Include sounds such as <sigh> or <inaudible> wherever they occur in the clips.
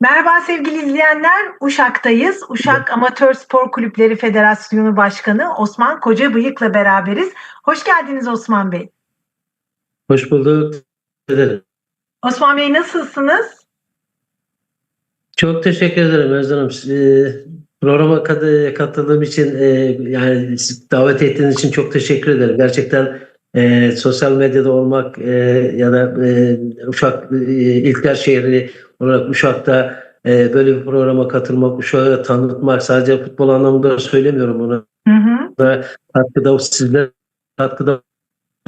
Merhaba sevgili izleyenler. Uşak'tayız. Uşak Amatör Spor Kulüpleri Federasyonu Başkanı Osman Kocabıyık'la beraberiz. Hoş geldiniz Osman Bey. Hoş bulduk. Ederim. Osman Bey nasılsınız? Çok teşekkür ederim Özlem Hanım. E, programa kat- katıldığım için e, yani davet ettiğiniz için çok teşekkür ederim. Gerçekten e, sosyal medyada olmak e, ya da e, Uşak e, İlker şehri olarak Uşak'ta e, böyle bir programa katılmak, Uşak'ı tanıtmak sadece futbol anlamında söylemiyorum bunu. Hı hı. Katkıda sizler katkıda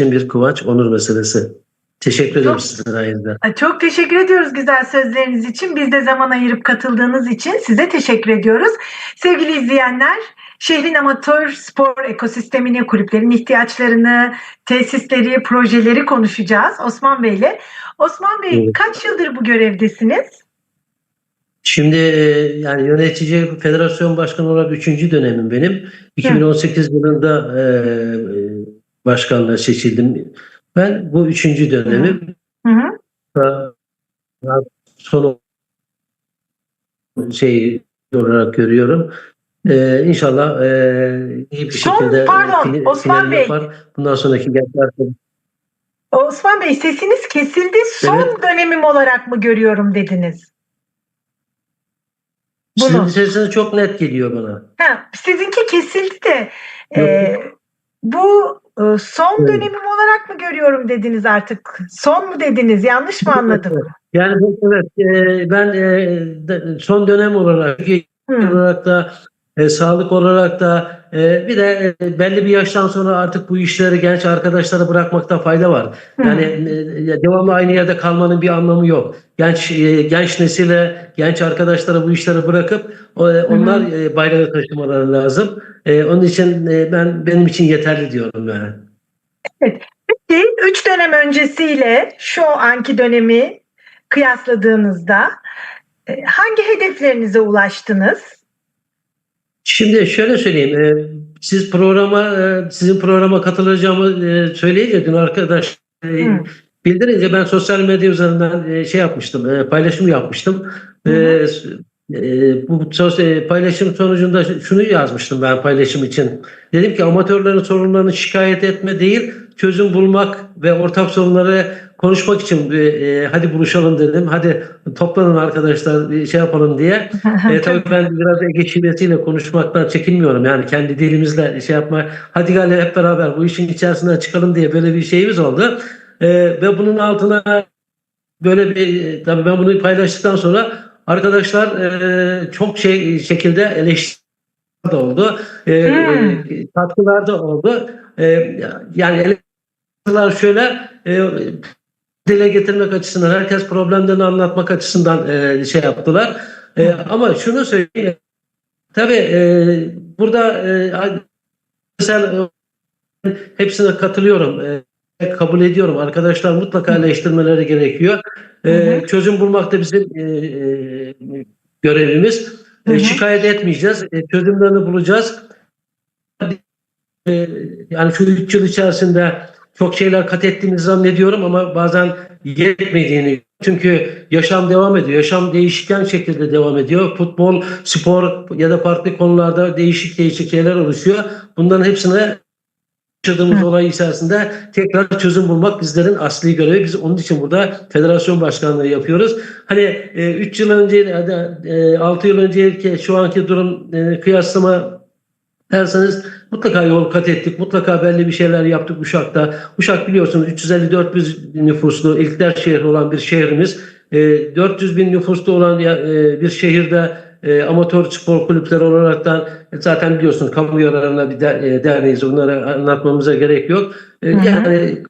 bir kıvanç, onur meselesi. Teşekkür ederim sizin sayenizde. Çok teşekkür ediyoruz güzel sözleriniz için. Biz de zaman ayırıp katıldığınız için size teşekkür ediyoruz. Sevgili izleyenler, şehrin amatör spor ekosistemini, kulüplerin ihtiyaçlarını, tesisleri, projeleri konuşacağız Osman Bey'le. Osman Bey Evet. kaç yıldır bu görevdesiniz? Şimdi e, yani yönetici federasyon başkanı olarak üçüncü dönemim benim. 2018 yılında e, e, başkanlığa seçildim. Ben bu üçüncü dönemim. Hı hı. Da son şey olarak görüyorum. E, inşallah e, iyi bir Son, şekilde pardon, final- Osman Bey. yapar. Bundan sonraki gençler Osman Bey sesiniz kesildi. Son Evet. dönemim olarak mı görüyorum dediniz? sizin Bunu. sesiniz çok net geliyor bana. Ha, sizinki kesildi de e, Yok. bu e, son Evet. dönemim olarak mı görüyorum dediniz artık? Son mu dediniz? Yanlış mı anladım? Yani evet e, ben e, son dönem olarak Hı. olarak da e, sağlık olarak da e, bir de e, belli bir yaştan sonra artık bu işleri genç arkadaşlara bırakmakta fayda var. Yani e, devamlı aynı yerde kalmanın bir anlamı yok. Genç e, genç nesile, genç arkadaşlara bu işleri bırakıp e, onlar e, bayrağı taşımaları lazım. E, onun için e, ben benim için yeterli diyorum yani. Peki, Üç dönem öncesiyle şu anki dönemi kıyasladığınızda e, hangi hedeflerinize ulaştınız? Şimdi şöyle söyleyeyim. e, siz programa e, sizin programa katılacağımı e, söyleyince dün arkadaş e, Hı. bildirince ben sosyal medya üzerinden e, şey yapmıştım. e, paylaşım yapmıştım. Hı E, e, bu e, paylaşım sonucunda şunu yazmıştım ben paylaşım için. Dedim ki amatörlerin sorunlarını şikayet etme değil, çözüm bulmak ve ortak sorunları konuşmak için e, e, hadi buluşalım dedim. Hadi toplanın arkadaşlar şey yapalım diye. <laughs> E, tabii ben biraz Ege şivesiyle konuşmaktan çekinmiyorum. Yani kendi dilimizle şey yapma. Hadi gel hep beraber bu işin içerisinden çıkalım diye böyle bir şeyimiz oldu. E, ve bunun altına böyle bir e, tabii ben bunu paylaştıktan sonra arkadaşlar e, çok şey şekilde eleştiri de oldu. E, Hmm. e, katkılar da oldu. E, yani eleştiriler şöyle e, dile getirmek açısından herkes problemlerini anlatmak açısından e, şey yaptılar. E, ama şunu söyleyeyim. Tabii e, burada e, mesela e, hepsine katılıyorum. E, kabul ediyorum. Arkadaşlar mutlaka eleştirmeleri gerekiyor. E, çözüm bulmak da bizim e, e, görevimiz. E, şikayet etmeyeceğiz. E, çözümlerini bulacağız. E, yani şu üç yıl içerisinde çok şeyler kat ettiğimizi zannediyorum ama bazen yetmediğini. Çünkü yaşam devam ediyor. Yaşam değişken şekilde devam ediyor. Futbol, spor ya da farklı konularda değişik değişik şeyler oluşuyor. Bunların hepsine yaşadığımız olay içerisinde tekrar çözüm bulmak bizlerin asli görevi. Biz onun için burada federasyon başkanlığı yapıyoruz. Hani 3 yıl önce ya da 6 yıl önceki şu anki durum e, kıyaslama derseniz mutlaka yol kat ettik. Mutlaka belli bir şeyler yaptık Uşak'ta. Uşak biliyorsunuz 354 bin nüfuslu ilkler şehri olan bir şehrimiz. E, 400 bin nüfuslu olan e, bir şehirde e, amatör spor kulüpleri olaraktan e, zaten biliyorsunuz kamu yararına bir der, e, derneğiz. Onları anlatmamıza gerek yok. E, yani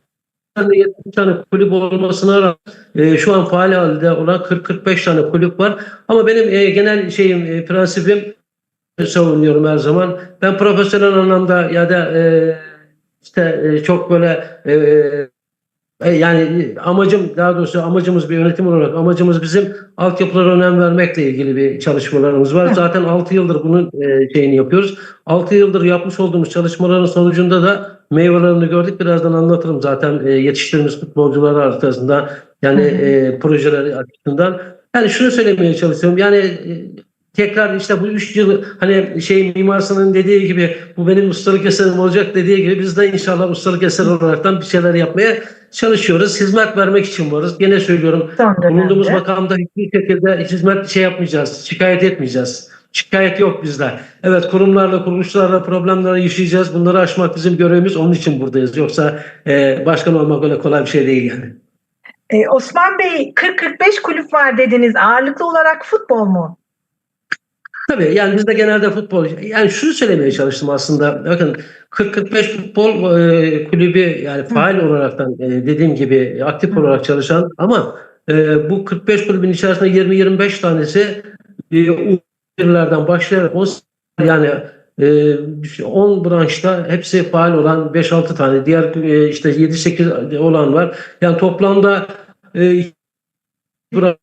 tane 70 tane kulüp olmasına rağmen e, şu an faal halde olan 40-45 tane kulüp var. Ama benim e, genel şeyim e, prensibim savunuyorum her zaman. Ben profesyonel anlamda ya da e, işte e, çok böyle e, e, yani amacım daha doğrusu amacımız bir yönetim olarak amacımız bizim altyapılara önem vermekle ilgili bir çalışmalarımız var. Zaten 6 yıldır bunun e, şeyini yapıyoruz. 6 yıldır yapmış olduğumuz çalışmaların sonucunda da meyvelerini gördük. Birazdan anlatırım zaten e, yetiştirdiğimiz futbolcular arasında yani e, projeleri açısından. Yani şunu söylemeye çalışıyorum. Yani e, tekrar işte bu üç yıl hani şey mimarsının dediği gibi bu benim ustalık eserim olacak dediği gibi biz de inşallah ustalık eseri olaraktan bir şeyler yapmaya çalışıyoruz. Hizmet vermek için varız. Gene söylüyorum bulunduğumuz makamda hiçbir şekilde hizmet şey yapmayacağız. Şikayet etmeyeceğiz. Şikayet yok bizde. Evet kurumlarla, kuruluşlarla problemleri yaşayacağız. Bunları aşmak bizim görevimiz. Onun için buradayız. Yoksa e, başkan olmak öyle kolay bir şey değil yani. Ee, Osman Bey 40-45 kulüp var dediniz. Ağırlıklı olarak futbol mu? Tabii yani bizde genelde futbol yani şunu söylemeye çalıştım aslında bakın 40-45 futbol e, kulübü yani faal olaraktan e, dediğim gibi aktif Hı. olarak çalışan ama e, bu 45 kulübün içerisinde 20-25 tanesi e, U21'lerden başlayarak 10 yani e, 10 branşta hepsi faal olan 5-6 tane diğer e, işte 7-8 olan var. Yani toplamda e, branş-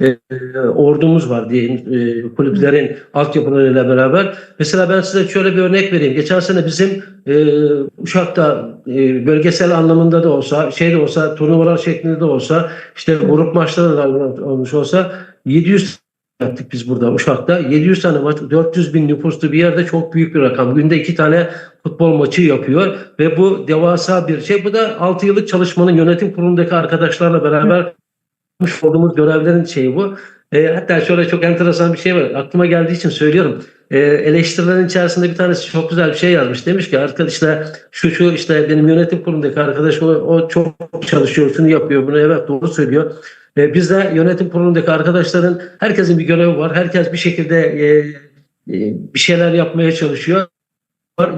e, ordumuz var diyeyim e, kulüplerin altyapılarıyla beraber. Mesela ben size şöyle bir örnek vereyim. Geçen sene bizim e, Uşak'ta e, bölgesel anlamında da olsa, şey de olsa, turnuvalar şeklinde de olsa, işte grup maçları da olmuş olsa 700 yaptık biz burada Uşak'ta. 700 tane maç, 400 bin nüfuslu bir yerde çok büyük bir rakam. Günde iki tane futbol maçı yapıyor ve bu devasa bir şey. Bu da 6 yıllık çalışmanın yönetim kurulundaki arkadaşlarla beraber yapmış olduğumuz görevlerin şeyi bu. E, hatta şöyle çok enteresan bir şey var. Aklıma geldiği için söylüyorum. E, eleştirilerin içerisinde bir tanesi çok güzel bir şey yazmış. Demiş ki arkadaşlar şu şu işte benim yönetim kurulundaki arkadaş o, o çok çalışıyor, şunu yapıyor, bunu evet doğru söylüyor. E, biz de yönetim kurulundaki arkadaşların herkesin bir görevi var. Herkes bir şekilde e, e, bir şeyler yapmaya çalışıyor.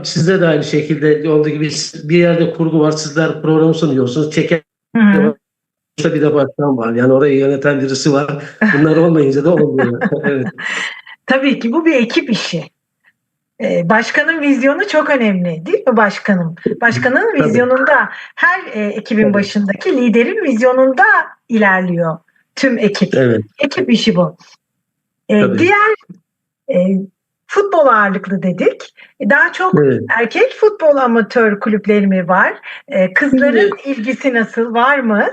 Sizde de aynı şekilde olduğu gibi bir yerde kurgu var. Sizler programı sunuyorsunuz. Hı. Sonuçta bir de başkan var. Yani orayı yöneten birisi var. Bunlar <laughs> olmayınca da olmuyor. evet. Tabii ki bu bir ekip işi. Ee, Başkanın vizyonu çok önemli değil mi başkanım? Başkanın Tabii. vizyonunda her e, ekibin Tabii. başındaki liderin vizyonunda ilerliyor tüm ekip. evet. Ekip işi bu. Ee, Tabii. diğer e, futbol ağırlıklı dedik. E, Daha çok evet. erkek futbol amatör kulüpleri mi var? E, kızların ilgisi nasıl? Var mı?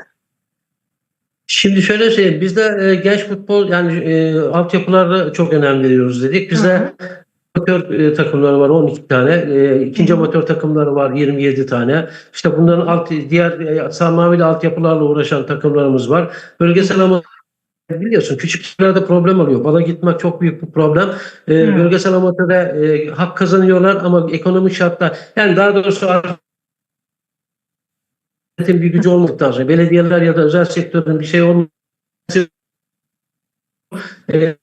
Şimdi şöyle söyleyeyim. Bizde e, genç futbol yani e, altyapılara çok önem veriyoruz dedik. Bizde amatör e, takımları var 12 tane. E, ikinci Hı hı. amatör takımları var 27 tane. İşte bunların alt, diğer e, tamamıyla altyapılarla uğraşan takımlarımız var. Bölgesel amatör biliyorsun küçük şehirlerde problem oluyor. Bala gitmek çok büyük bir problem. E, Hı. bölgesel amatörde e, hak kazanıyorlar ama ekonomik şartlar yani daha doğrusu devletin bir gücü olmadıktan sonra belediyeler ya da özel sektörün bir şey olması e,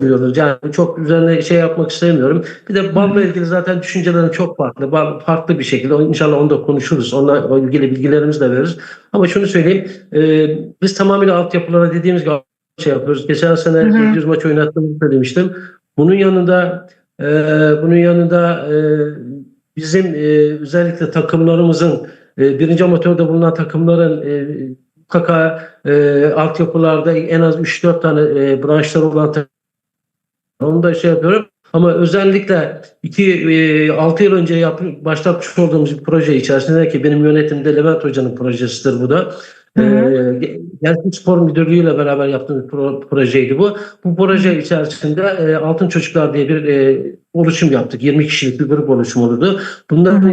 diyoruz. Yani çok üzerine şey yapmak istemiyorum. Bir de balla ilgili zaten düşüncelerim çok farklı. Bal farklı bir şekilde. İnşallah onu da konuşuruz. Onunla ilgili bilgilerimizi de veririz. Ama şunu söyleyeyim. e, biz tamamıyla altyapılara dediğimiz gibi şey yapıyoruz. Geçen sene Hı hı. 700 maç oynattığımı söylemiştim. Bunun yanında e, bunun yanında e, bizim e, özellikle takımlarımızın e, birinci amatörde bulunan takımların e, mutlaka e, altyapılarda en az 3-4 tane e, branşları olan onu da şey yapıyorum. Ama özellikle 2 6 yıl önce yap, başlatmış olduğumuz bir proje içerisinde ki benim yönetimde Levent Hoca'nın projesidir bu da. Ee, Gençlik Spor Müdürlüğü ile beraber yaptığımız pro- projeydi bu. Bu proje içerisinde e, Altın Çocuklar diye bir e, oluşum yaptık. 20 kişilik bir grup oluşum oldu. Bunların Hı hı.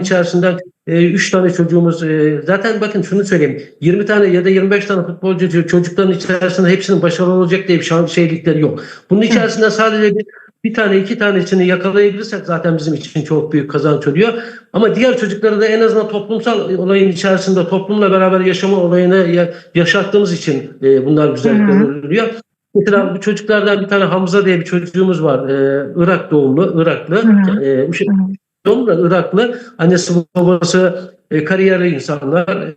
İçerisinden 3 tane çocuğumuz e, zaten bakın şunu söyleyeyim 20 tane ya da 25 tane futbolcu çocukların içerisinde hepsinin başarılı olacak diye bir şan- şeylikleri yok. Bunun içerisinde sadece bir, bir tane iki tanesini yakalayabilirsek zaten bizim için çok büyük kazanç oluyor. Ama diğer çocukları da en azından toplumsal olayın içerisinde toplumla beraber yaşama olayını ya- yaşattığımız için e, bunlar güzellikler oluyor. Mesela bu çocuklardan bir tane Hamza diye bir çocuğumuz var. E, Irak doğumlu, Iraklı. Hı hı. E, Doğumlu Iraklı. Annesi babası e, kariyerli insanlar.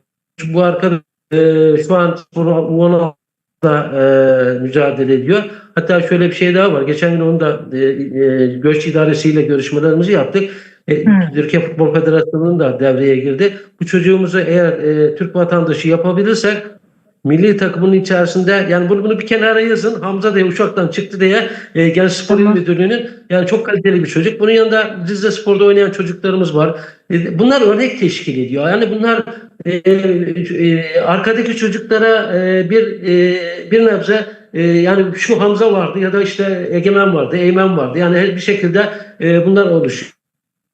Bu arkadaş e, şu an 16'da e, mücadele ediyor. Hatta şöyle bir şey daha var. Geçen gün onu da e, e, göç idaresiyle görüşmelerimizi yaptık. E, Hı. Türkiye Futbol Federasyonu'nun da devreye girdi. Bu çocuğumuzu eğer e, Türk vatandaşı yapabilirsek milli takımın içerisinde yani bunu, bunu bir kenara yazın. Hamza diye Uşak'tan çıktı diye e, Genç Spor Tamam. Müdürlüğü'nün yani çok kaliteli bir çocuk. Bunun yanında Rize Spor'da oynayan çocuklarımız var. E, bunlar örnek teşkil ediyor. Yani bunlar e, e, arkadaki çocuklara e, bir e, bir nebze e, yani şu Hamza vardı ya da işte Egemen vardı, Eymen vardı. Yani her bir şekilde e, bunlar oluşuyor.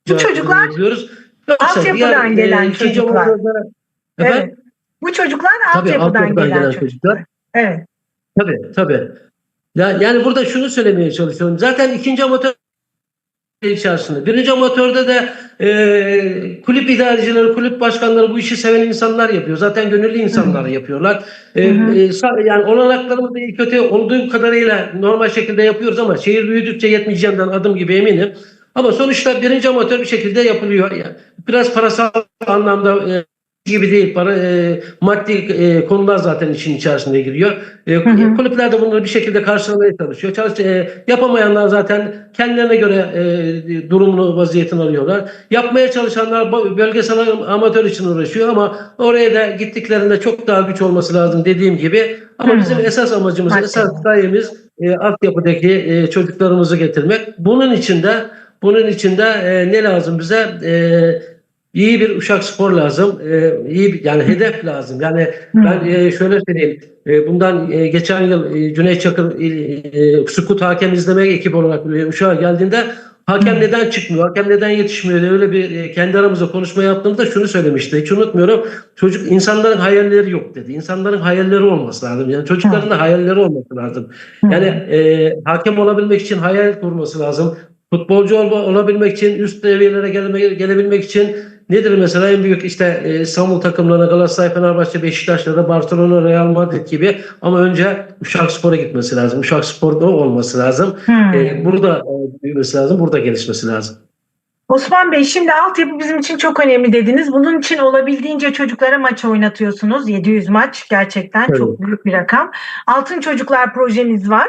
Bu çocuklar altyapıdan diğer, gelen ikinci çocuklar. Evet. Bu çocuklar altyapıdan gelen, çocuklar. çocuklar. Evet. Tabii tabii. Ya, yani burada şunu söylemeye çalışıyorum. Zaten ikinci amatör içerisinde. Birinci amatörde de e, kulüp idarecileri, kulüp başkanları bu işi seven insanlar yapıyor. Zaten gönüllü insanlar yapıyorlar. E, Hı hı. e, yani olanaklarımız iyi kötü olduğu kadarıyla normal şekilde yapıyoruz ama şehir büyüdükçe yetmeyeceğinden adım gibi eminim. Ama sonuçta birinci amatör bir şekilde yapılıyor. Yani biraz parasal anlamda e, gibi değil. Para, e, maddi e, konular zaten işin içerisine giriyor. E, Hı hı. Kulüpler de bunları bir şekilde karşılamaya çalışıyor. Çalış, e, yapamayanlar zaten kendilerine göre e, durumunu, vaziyetini alıyorlar. Yapmaya çalışanlar bölgesel amatör için uğraşıyor ama oraya da gittiklerinde çok daha güç olması lazım dediğim gibi. Ama Hı. bizim esas amacımız, Maddi. esas gayemiz e, altyapıdaki e, çocuklarımızı getirmek. Bunun için de bunun için de e, ne lazım bize? E, iyi bir uşak spor lazım. E, iyi bir, yani hedef lazım. Yani Hı. ben e, şöyle söyleyeyim. E, bundan e, geçen yıl e, Cüneyt Çakır e, e, Sukut Hakem izleme ekibi olarak e, Uşak'a geldiğinde hakem Hı. neden çıkmıyor, hakem neden yetişmiyor diye öyle bir e, kendi aramızda konuşma yaptığımızda şunu söylemişti. Hiç unutmuyorum. Çocuk insanların hayalleri yok dedi. İnsanların hayalleri olması lazım. Yani çocukların da hayalleri olması lazım. Yani e, hakem olabilmek için hayal kurması lazım. Futbolcu ol, olabilmek için, üst seviyelere gelme, gelebilmek için nedir mesela en büyük işte e, İstanbul takımlarına Galatasaray, Fenerbahçe, Beşiktaş ya da Barcelona, Real Madrid gibi ama önce Uşak Spor'a gitmesi lazım. Uşak Spor'da olması lazım. Hı. E, burada e, büyümesi lazım, burada gelişmesi lazım. Osman Bey şimdi altyapı bizim için çok önemli dediniz. Bunun için olabildiğince çocuklara maç oynatıyorsunuz. 700 maç gerçekten Evet. çok büyük bir rakam. Altın Çocuklar projeniz var.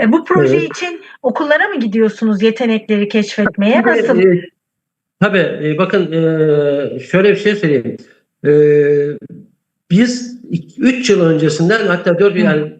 E, bu proje Evet. için okullara mı gidiyorsunuz yetenekleri keşfetmeye? Nasıl? E, e, tabii e, bakın e, şöyle bir şey söyleyeyim. E, biz 3 yıl öncesinden hatta 4 yıl yani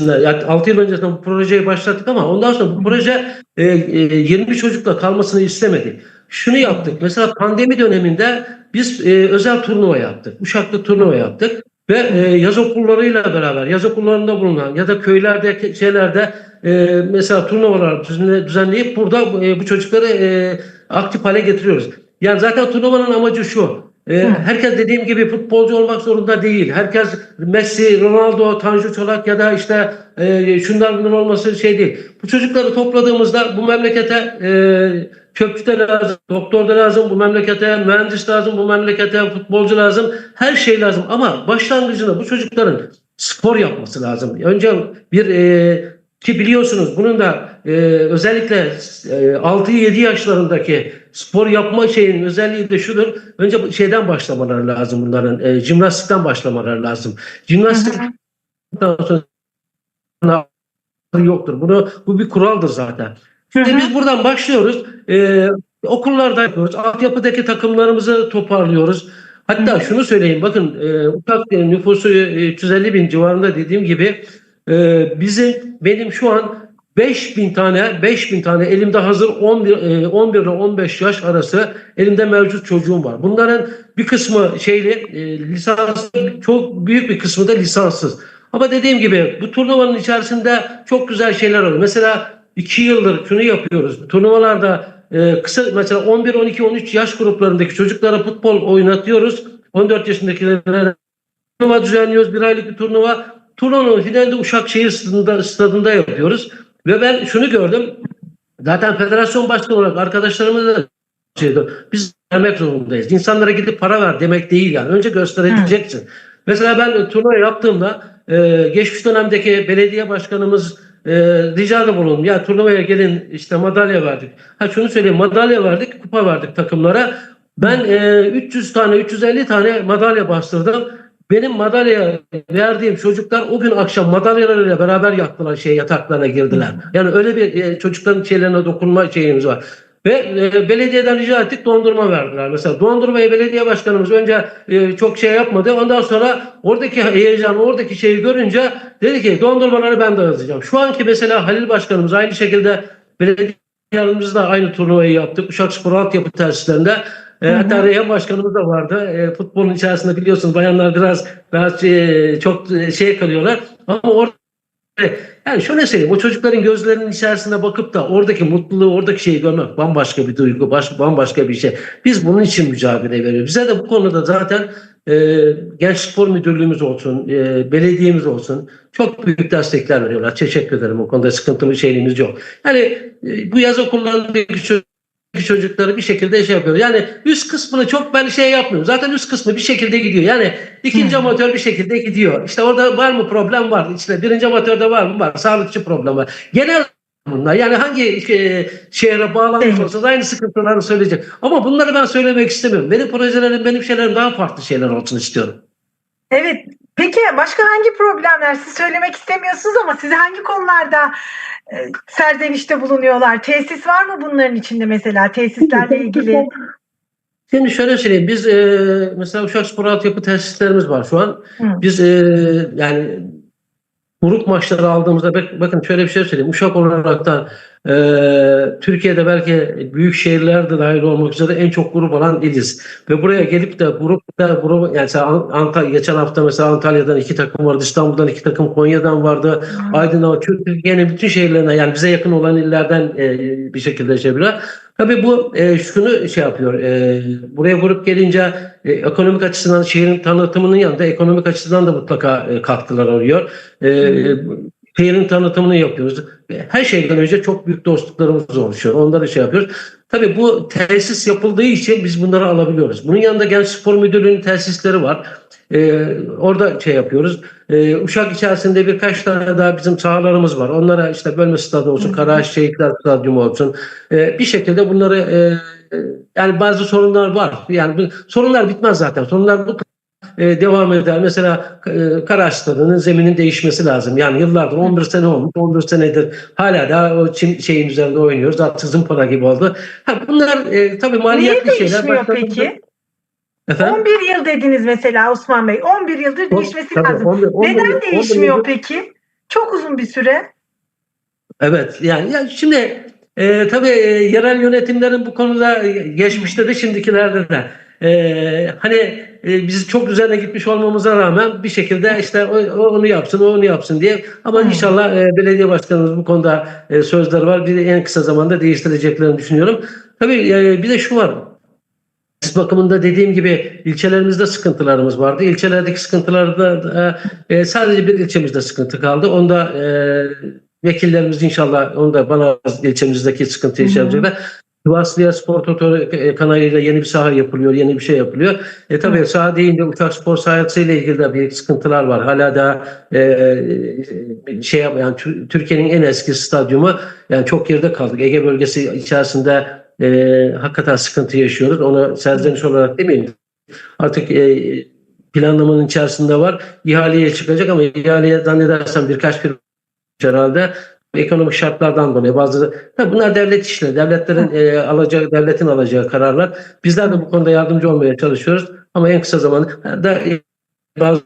yani 6 yıl öncesinden bu projeyi başlattık ama ondan sonra bu proje e, e, 20 çocukla kalmasını istemedik. Şunu yaptık. Mesela pandemi döneminde biz özel turnuva yaptık. Uşak'ta turnuva yaptık. Ve e, yaz okullarıyla beraber, yaz okullarında bulunan ya da köylerde, şeylerde e, mesela turnuvalar düzenle- düzenleyip burada e, bu çocukları e, aktif hale getiriyoruz. Yani zaten turnuvanın amacı şu. E, herkes dediğim gibi futbolcu olmak zorunda değil. Herkes Messi, Ronaldo, Tanju Çolak ya da işte e, şunlar bunlar olması şey değil. Bu çocukları topladığımızda bu memlekete e, köpçü de lazım, doktor da lazım, bu memlekete mühendis lazım, bu memlekete futbolcu lazım. Her şey lazım ama başlangıcında bu çocukların spor yapması lazım. Önce bir e, ki biliyorsunuz bunun da e, özellikle e, 6-7 yaşlarındaki spor yapma şeyin özelliği de şudur. Önce şeyden başlamaları lazım bunların. E, jimnastikten başlamaları lazım. Hı Jimnastik hı. sonra yoktur. Bunu bu bir kuraldır zaten. Hı. biz buradan başlıyoruz. Ee, okullarda yapıyoruz. Altyapıdaki takımlarımızı toparlıyoruz. Hatta şunu söyleyeyim. Bakın e, Uşak e, nüfusu e, 350 bin civarında dediğim gibi e, bizim benim şu an 5000 tane 5000 tane elimde hazır 11 e, 11 ile 15 yaş arası elimde mevcut çocuğum var. Bunların bir kısmı şeyli e, lisans çok büyük bir kısmı da lisanssız. Ama dediğim gibi bu turnuvanın içerisinde çok güzel şeyler oluyor. Mesela iki yıldır şunu yapıyoruz. Turnuvalarda e, kısa mesela 11, 12, 13 yaş gruplarındaki çocuklara futbol oynatıyoruz. 14 yaşındakilere turnuva düzenliyoruz. Bir aylık bir turnuva. Turnuvanın finalinde Uşakşehir stadında, stadında yapıyoruz. Ve ben şunu gördüm. Zaten federasyon başkanı olarak arkadaşlarımız da şeydi. Biz vermek zorundayız. İnsanlara gidip para ver demek değil yani. Önce göstereceksin. Mesela ben turnuva yaptığımda e, geçmiş dönemdeki belediye başkanımız e, ricada bulundum. Ya turnuvaya gelin işte madalya verdik. Ha şunu söyleyeyim madalya verdik, kupa verdik takımlara. Ben e, 300 tane, 350 tane madalya bastırdım. Benim madalya verdiğim çocuklar o gün akşam madalyalarıyla beraber yattılar şey yataklarına girdiler. Yani öyle bir e, çocukların şeylerine dokunma şeyimiz var. Ve e, belediyeden rica ettik dondurma verdiler. Mesela dondurmayı belediye başkanımız önce e, çok şey yapmadı. Ondan sonra oradaki heyecan, oradaki şeyi görünce dedi ki dondurmaları ben dağıtacağım. Şu anki mesela Halil Başkanımız aynı şekilde belediye yanımızda aynı turnuvayı yaptık. Uşak Spor Altyapı tesislerinde. E, hatta Reyhan Başkanımız da vardı. E, futbolun içerisinde biliyorsunuz bayanlar biraz biraz e, çok e, şey kalıyorlar. Ama orada yani şöyle söyleyeyim o çocukların gözlerinin içerisine bakıp da oradaki mutluluğu oradaki şeyi görmek bambaşka bir duygu baş, bambaşka bir şey. Biz bunun için mücadele veriyoruz. Bize de bu konuda zaten e, Genç Spor Müdürlüğümüz olsun, e, belediyemiz olsun çok büyük destekler veriyorlar. Teşekkür ederim o konuda sıkıntımız şeyimiz yok. Yani e, bu yaz okullarındaki çocukları bir şekilde şey yapıyor. Yani üst kısmını çok ben şey yapmıyorum. Zaten üst kısmı bir şekilde gidiyor. Yani ikinci Hı. amatör bir şekilde gidiyor. İşte orada var mı problem var. İşte birinci amatörde var mı? Var. Sağlıkçı problem var. Genel bunlar. Yani hangi e, şehre bağlanmış Evet. olsa da aynı sıkıntıları söyleyecek. Ama bunları ben söylemek istemiyorum. Benim projelerim, benim şeylerim daha farklı şeyler olsun istiyorum. Evet. Peki başka hangi problemler siz söylemek istemiyorsunuz ama size hangi konularda e, serzenişte bulunuyorlar? Tesis var mı bunların içinde mesela tesislerle ilgili? Şimdi şöyle söyleyeyim. Biz e, mesela Uşak Spor Altyapı tesislerimiz var şu an. Hı. Biz e, yani grup maçları aldığımızda bak- bakın şöyle bir şey söyleyeyim. Uşak olarak da e, Türkiye'de belki büyük şehirlerde dahil olmak üzere en çok grup olan iliz. Ve buraya gelip de grupta grup yani Antalya geçen hafta mesela Antalya'dan iki takım vardı. İstanbul'dan iki takım Konya'dan vardı. Aydın'dan Türkiye'nin bütün şehirlerine yani bize yakın olan illerden e, bir şekilde şey yapıyorlar. Tabii bu e, şunu şey yapıyor. E, buraya grup gelince e, ekonomik açıdan şehrin tanıtımının yanında ekonomik açıdan da mutlaka e, katkılar oluyor. E, e, şehrin tanıtımını yapıyoruz. Her şeyden önce çok büyük dostluklarımız oluşuyor. Onları şey yapıyoruz. Tabii bu tesis yapıldığı için biz bunları alabiliyoruz. Bunun yanında Genç Spor Müdürlüğü'nün tesisleri var. Ee, orada şey yapıyoruz. Ee, Uşak içerisinde birkaç tane daha bizim sahalarımız var. Onlara işte bölme stadı olsun. Karaağaç Şehitler Stadyumu olsun. Ee, bir şekilde bunları e, e, yani bazı sorunlar var. Yani bu, sorunlar bitmez zaten. Sorunlar bu e, devam eder. Mesela e, Karaağaç Stadı'nın zeminin değişmesi lazım. Yani yıllardır 11 sene olmuş, 14 senedir hala daha o çim şeyin üzerinde oynuyoruz. Artık zımpara gibi oldu. Ha, bunlar e, tabii Niye maliyetli şeyler. değişmiyor Başka- peki? Efendim? 11 yıl dediniz mesela Osman Bey. 11 yıldır değişmesi Tabii, lazım. 11 11 Neden 11 değişmiyor yıldır- peki? Çok uzun bir süre. Evet yani, yani şimdi e, tabii e, yerel yönetimlerin bu konuda e, geçmişte de şimdikilerde de e, hani e, biz çok üzerine gitmiş olmamıza rağmen bir şekilde işte o, o onu yapsın o onu yapsın diye ama Hı. inşallah e, belediye başkanımız bu konuda e, sözleri var bir en kısa zamanda değiştireceklerini düşünüyorum. Tabii e, bir de şu var Tesis bakımında dediğim gibi ilçelerimizde sıkıntılarımız vardı. İlçelerdeki sıkıntılarda da, e, sadece bir ilçemizde sıkıntı kaldı. Onda e, vekillerimiz inşallah onda bana ilçemizdeki sıkıntıyı şey yapacaklar. Sivaslıya Spor Toto e, kanalıyla yeni bir saha yapılıyor, yeni bir şey yapılıyor. E tabii Hı. saha deyince uçak spor sahası ile ilgili de bir sıkıntılar var. Hala da e, e, şey yani Tür- Türkiye'nin en eski stadyumu yani çok geride kaldık. Ege bölgesi içerisinde e, hakikaten sıkıntı yaşıyoruz. Onu serzeniş olarak demeyeyim. Artık e, planlamanın içerisinde var. İhaleye çıkacak ama ihaleye zannedersem birkaç bir herhalde ekonomik şartlardan dolayı bazı Tabii bunlar devlet işleri. Devletlerin e, alacağı devletin alacağı kararlar. Bizler de bu konuda yardımcı olmaya çalışıyoruz ama en kısa zamanda da e, bazı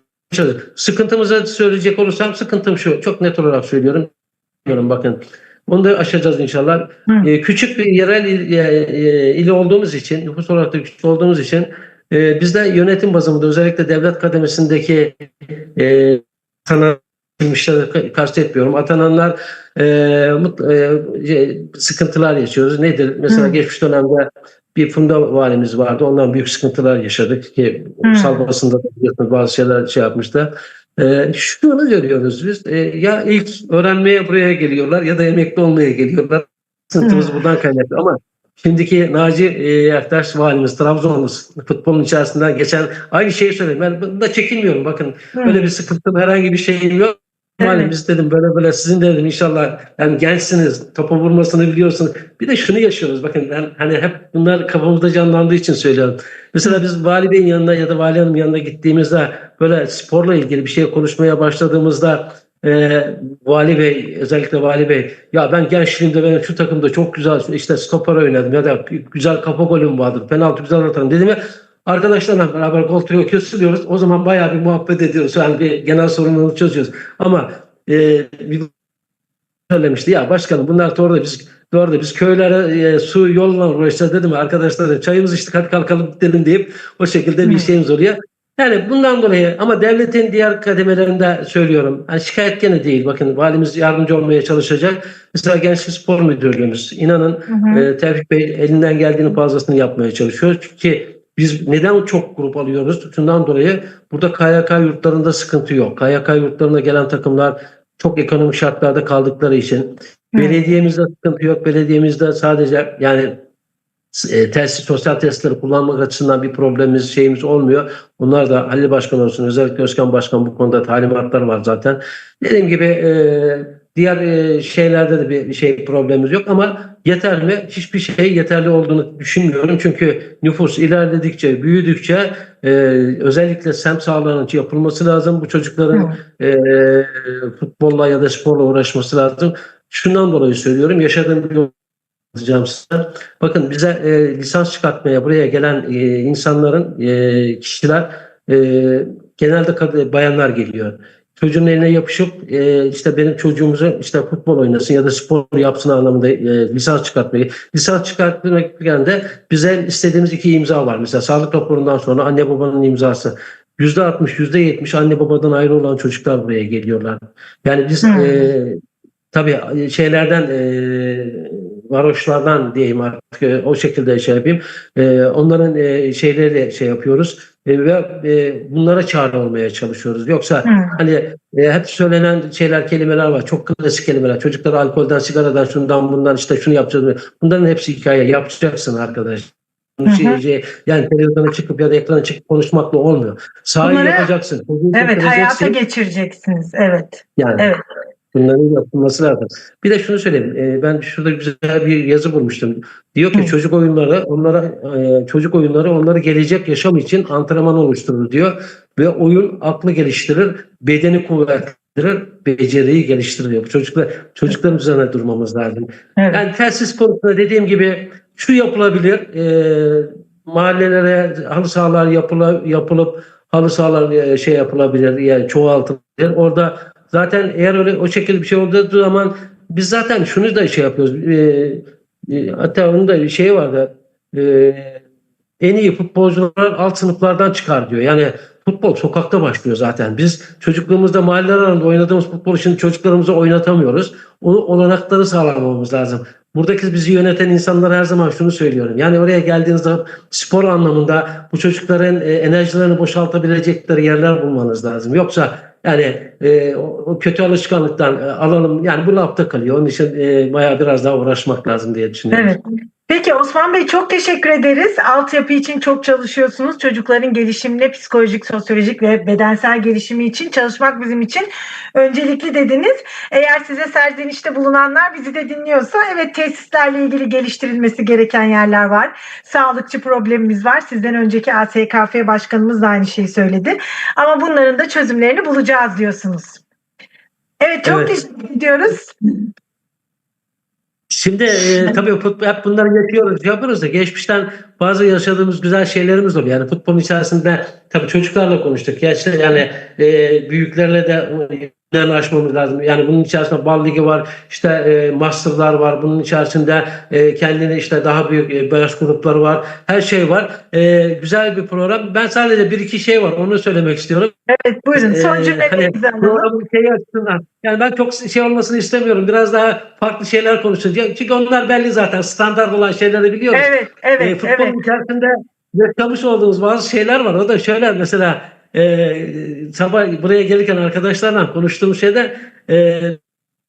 sıkıntımızı söyleyecek olursam sıkıntım şu. Çok net olarak söylüyorum. Diyorum bakın. Onu da aşacağız inşallah. Hı. E, küçük bir yerel il, e, e, ili olduğumuz için, nüfus olarak da küçük olduğumuz için e, bizde yönetim bazında özellikle devlet kademesindeki e, atananları kastetmiyorum. Atananlar e, mut- e, e, sıkıntılar yaşıyoruz. Nedir? Mesela Hı. geçmiş dönemde bir Funda valimiz vardı. Ondan büyük sıkıntılar yaşadık ki Hı. ulusal basında da biliyorsunuz bazı şeyler şey yapmıştı. Ee, şunu görüyoruz biz. Ee, ya ilk öğrenmeye buraya geliyorlar ya da emekli olmaya geliyorlar. Sıkıntımız Hı. buradan kaynaklı ama şimdiki Naci e, Yaktaş valimiz Trabzonlu futbolun içerisinden geçen aynı şeyi söyleyeyim. Ben bunda çekinmiyorum. Bakın Hı. böyle bir sıkıntım herhangi bir şeyim yok. Evet. Valimiz dedim böyle böyle sizin de dedim inşallah yani gençsiniz topa vurmasını biliyorsunuz. Bir de şunu yaşıyoruz bakın ben hani hep bunlar kafamızda canlandığı için söylüyorum. Mesela biz vali beyin yanına ya da vali hanım yanına gittiğimizde böyle sporla ilgili bir şey konuşmaya başladığımızda e, Vali Bey özellikle Vali Bey ya ben gençliğimde ben şu takımda çok güzel işte stoper oynadım ya da güzel kafa golüm vardı penaltı güzel atarım dedim ya arkadaşlarla beraber koltuğu kesiliyoruz o zaman bayağı bir muhabbet ediyoruz yani bir genel sorunları çözüyoruz ama e, bir söylemişti ya başkanım bunlar doğru biz doğru biz köylere e, su yolla uğraşacağız dedim arkadaşlar çayımızı içtik hadi kalkalım gidelim deyip o şekilde bir şeyimiz oluyor. Yani bundan dolayı ama devletin diğer kademelerinde söylüyorum. Yani şikayet gene değil. Bakın valimiz yardımcı olmaya çalışacak. Mesela Gençlik Spor Müdürlüğümüz inanın Hı hı. e, Tevfik Bey elinden geldiğini fazlasını yapmaya çalışıyor. Çünkü biz neden çok grup alıyoruz? Şundan dolayı burada KYK yurtlarında sıkıntı yok. KYK yurtlarına gelen takımlar çok ekonomik şartlarda kaldıkları için belediyemizde sıkıntı yok. Belediyemizde sadece yani e, tesis, sosyal testleri kullanmak açısından bir problemimiz, şeyimiz olmuyor. Bunlar da Halil Başkan olsun, özellikle Özkan Başkan bu konuda talimatlar var zaten. Dediğim gibi e, diğer e, şeylerde de bir şey problemimiz yok ama yeter mi? Hiçbir şey yeterli olduğunu düşünmüyorum. Çünkü nüfus ilerledikçe, büyüdükçe e, özellikle semt sahalarının yapılması lazım. Bu çocukların e, futbolla ya da sporla uğraşması lazım. Şundan dolayı söylüyorum. Yaşadığım bir anlatacağım size. Bakın bize e, lisans çıkartmaya buraya gelen e, insanların e, kişiler e, genelde kad- bayanlar geliyor. Çocuğun eline yapışıp e, işte benim çocuğumuzu işte futbol oynasın ya da spor yapsın anlamında e, lisans çıkartmayı. Lisans çıkartırken de bize istediğimiz iki imza var. Mesela sağlık raporundan sonra anne babanın imzası. %60, %70 anne babadan ayrı olan çocuklar buraya geliyorlar. Yani biz Hmm. e, tabii şeylerden e, varoşlardan diyeyim artık e, o şekilde şey yapayım. E, onların e, şeyleri şey yapıyoruz e, ve e, bunlara çare olmaya çalışıyoruz. Yoksa Hı. hani e, hep söylenen şeyler kelimeler var. Çok klasik kelimeler. Çocuklara alkolden, sigaradan, şundan bundan işte şunu yapacağız. Bunların hepsi hikaye. Yapacaksın arkadaş. Şey, şey, yani televizyona çıkıp ya da ekrana çıkıp konuşmakla olmuyor. Sahayı Bunları- yapacaksın. Çocuğu Evet hayata geçireceksiniz. Evet. Yani Evet. Bunların yapılması lazım. Bir de şunu söyleyeyim. e, ben şurada güzel bir yazı bulmuştum. Diyor ki Hı. çocuk oyunları onlara e, çocuk oyunları onları gelecek yaşam için antrenman oluşturur diyor ve oyun aklı geliştirir, bedeni kuvvetlendirir, beceriyi geliştiriyor. Bu çocuklar çocukların üzerine durmamız lazım. Evet. Yani telsiz konusunda dediğim gibi şu yapılabilir. E, mahallelere halı sahalar yapıla, yapılıp halı sahalar e, şey yapılabilir, yani çoğaltılabilir. Orada zaten eğer öyle o şekilde bir şey olduğu zaman biz zaten şunu da şey yapıyoruz. E, e, hatta onun da bir şeyi vardı. E, en iyi futbolcular alt sınıflardan çıkar diyor. Yani futbol sokakta başlıyor zaten. Biz çocukluğumuzda mahalleler arasında oynadığımız futbol için çocuklarımızı oynatamıyoruz. Onu olanakları sağlamamız lazım. Buradaki bizi yöneten insanlara her zaman şunu söylüyorum. Yani oraya geldiğiniz zaman spor anlamında bu çocukların e, enerjilerini boşaltabilecekleri yerler bulmanız lazım. Yoksa yani e, o, kötü alışkanlıktan e, alalım yani bu lafta kalıyor. Onun için e, bayağı biraz daha uğraşmak lazım diye düşünüyorum. Evet. Peki Osman Bey çok teşekkür ederiz. Altyapı için çok çalışıyorsunuz. Çocukların gelişimine, psikolojik, sosyolojik ve bedensel gelişimi için çalışmak bizim için öncelikli dediniz. Eğer size serzenişte bulunanlar bizi de dinliyorsa evet tesislerle ilgili geliştirilmesi gereken yerler var. Sağlıkçı problemimiz var. Sizden önceki ASKF başkanımız da aynı şeyi söyledi. Ama bunların da çözümlerini bulacağız diyorsunuz. Evet çok Evet. teşekkür ediyoruz. Şimdi e, <laughs> tabii futbol, hep bunları yapıyoruz, yapıyoruz da geçmişten bazı yaşadığımız güzel şeylerimiz oluyor. Yani futbolun içerisinde tabii çocuklarla konuştuk. Ya işte yani e, büyüklerle de yani aşmamız lazım. Yani bunun içerisinde bal ligi var, işte e, masterlar var. Bunun içerisinde e, kendine işte daha büyük e, yaş grupları var. Her şey var. E, güzel bir program. Ben sadece bir iki şey var. Onu söylemek istiyorum. Evet buyurun son Ee, cümlelerinizi hani programın şeyi açısından. Yani ben çok şey olmasını istemiyorum. Biraz daha farklı şeyler konuşacağım. Çünkü onlar belli zaten. Standart olan şeyleri biliyoruz. Evet, evet, futbolun evet. içerisinde yaşamış olduğumuz bazı şeyler var. O da şöyle mesela e, sabah buraya gelirken arkadaşlarla konuştuğumuz şeyde e,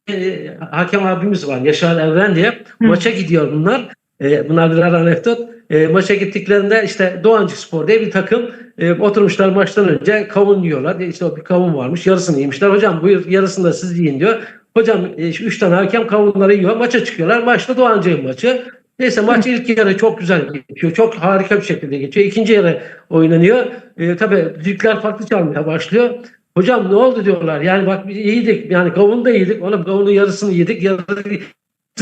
e, hakem abimiz var. Yaşar Evren diye. Maça gidiyor bunlar. E, bunlar birer anekdot. E, maça gittiklerinde işte Doğancı Spor diye bir takım e, oturmuşlar maçtan önce kavun yiyorlar. E, İşte o bir kavun varmış. Yarısını yemişler. Hocam buyur yarısını da siz yiyin diyor. Hocam e, şu üç tane hakem kavunları yiyor. Maça çıkıyorlar. Maçta Doğancı'nın maçı. Neyse maç ilk yarı çok güzel geçiyor. Çok harika bir şekilde geçiyor. İkinci yarı oynanıyor. E, tabii düdükler farklı çalmaya başlıyor. Hocam ne oldu diyorlar. Yani bak biz iyiydik. Yani kavunu da yedik. Oğlum kavunun yarısını yedik. Yarısı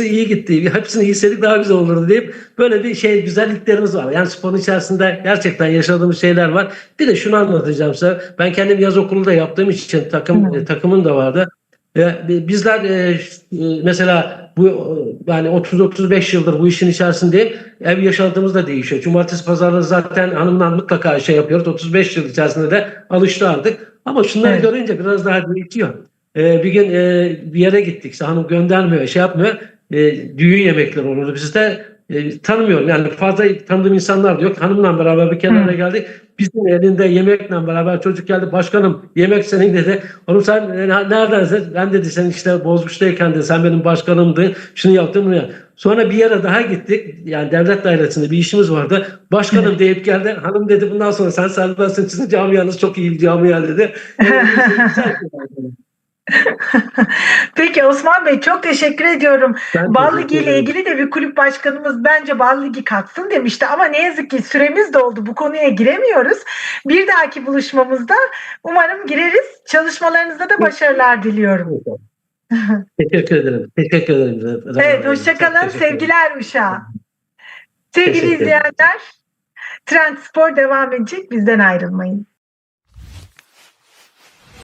iyi gitti. Hepsini yeseydik daha güzel olurdu deyip böyle bir şey güzelliklerimiz var. Yani sporun içerisinde gerçekten yaşadığımız şeyler var. Bir de şunu anlatacağım size. Ben kendim yaz okulunda yaptığım için takım e, takımım da vardı. Bizler e, e, mesela bu e, yani 30-35 yıldır bu işin içerisindeyim. Ev yaşantımız da değişiyor. Cumartesi pazarları zaten hanımla mutlaka şey yapıyoruz. 35 yıl içerisinde de alıştı artık. Ama şunları Evet. görünce biraz daha değişiyor. Bir gün bir yere gittik. Hanım göndermiyor, şey yapmıyor. Düğün yemekleri olurdu bizde. E, tanımıyorum yani fazla tanıdığım insanlar da yok. Hanımla beraber bir kenara Hı. geldik. Bizim elinde yemekle beraber çocuk geldi. Başkanım yemek senin dedi. Oğlum sen e, neredensin? Ben dedi sen işte Bozkuş'tayken de sen benim başkanımdın. Şunu yaptım bunu yaptım. Sonra bir yere daha gittik. Yani devlet dairesinde bir işimiz vardı. Başkanım deyip geldi. Hanım dedi bundan sonra sen serbestsin. Sizin camianız çok iyi bir camia dedi. <laughs> <laughs> Peki Osman Bey çok teşekkür ediyorum. Ben teşekkür ile ilgili de bir kulüp başkanımız bence Bal Ligi kalksın demişti ama ne yazık ki süremiz doldu. Bu konuya giremiyoruz. Bir dahaki buluşmamızda umarım gireriz. Çalışmalarınızda da başarılar diliyorum. Teşekkür ederim. Teşekkür ederim. Evet hoşçakalın. Sevgiler Uşağı. Sevgili izleyenler Trend Spor devam edecek. Bizden ayrılmayın.